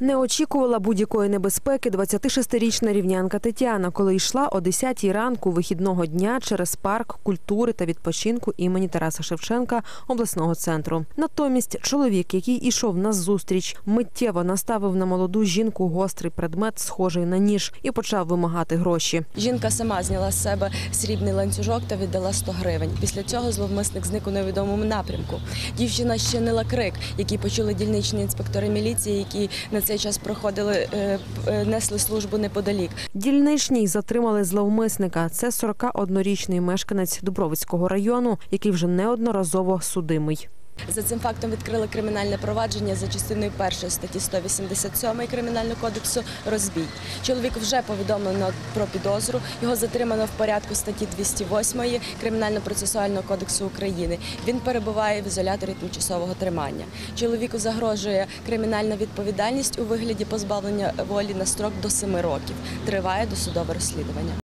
Не очікувала будь-якої небезпеки 26-річна рівнянка Тетяна, коли йшла о 10-й ранку вихідного дня через парк культури та відпочинку імені Тараса Шевченка обласного центру. Натомість чоловік, який ішов на зустріч, миттєво наставив на молоду жінку гострий предмет, схожий на ніж, і почав вимагати гроші. Жінка сама зняла з себе срібний ланцюжок та віддала 100 гривень. Після цього зловмисник зник у невідомому напрямку. Дівчина щинила крик, який почули дільничні інспектори міліції, які на цей час проходили, е, е, несли службу неподалік. Дільничній затримали зловмисника. Це 41-річний мешканець Дубровицького району, який вже неодноразово судимий. За цим фактом відкрили кримінальне провадження за частиною першої статті 187 Кримінального кодексу розбій. Чоловік вже повідомлено про підозру. Його затримано в порядку статті 208 Кримінально-процесуального кодексу України. Він перебуває в ізоляторі тимчасового тримання. Чоловіку загрожує кримінальна відповідальність у вигляді позбавлення волі на строк до 7 років. Триває досудове розслідування.